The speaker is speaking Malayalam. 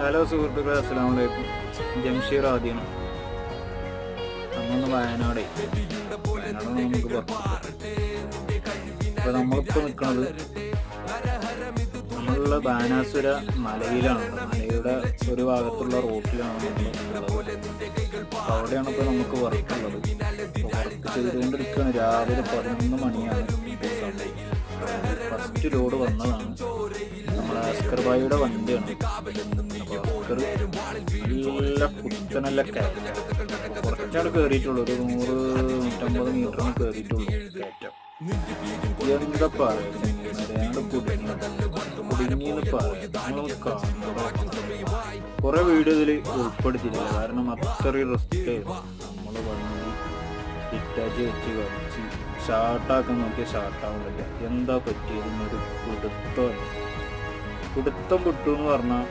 ഹലോ സുഹൃത്തുക്കളെ അസ്സാം വലൈക്കും ജംഷീർ ആദ്യം നമ്മൊന്ന് വയനാടേ. വയനാട് ഇപ്പൊ നമ്മളിപ്പോ നിൽക്കുന്നത് നമ്മളുള്ള ബാനാസുര മലയിലാണ്. മലയുടെ ഒരു ഭാഗത്തുള്ള റോട്ടിലാണ് അവിടെയാണ് ഇപ്പൊ നമുക്ക് വർക്കുള്ളത് വർക്ക് ചെയ്തുകൊണ്ടിരിക്കുകയാണ് രാവിലെ പതിനൊന്ന് മണിയാണ് ഫസ്റ്റ് ലോഡ് വന്നതാണ്. നമ്മളെ അസ്കർബായിയുടെ വണ്ടിയാണ്. അസ്കർ നല്ല കുത്തനല്ല കയറ്റം. കുറച്ചാണ് കയറിയിട്ടുള്ളൂ ഒരു നൂറ് നൂറ്റമ്പത് മീറ്ററും കയറിയിട്ടുള്ളൂ കയറ്റം. കുറെ വീഡിയോ ഇതിൽ ഉൾപ്പെടുത്തിയില്ല കാരണം അത്രയും റിസ്ക്. നമ്മൾ വണ്ടി ഇറ്റാച്ച് വെച്ച് കളിച്ച് ഷാർട്ടാക്കാൻ നോക്കിയാൽ ഷാർട്ടാവുന്നില്ല. എന്താ പറ്റിയത്? ഒരു പിടുത്തം പിടുത്തം വിട്ടു എന്ന് പറഞ്ഞാൽ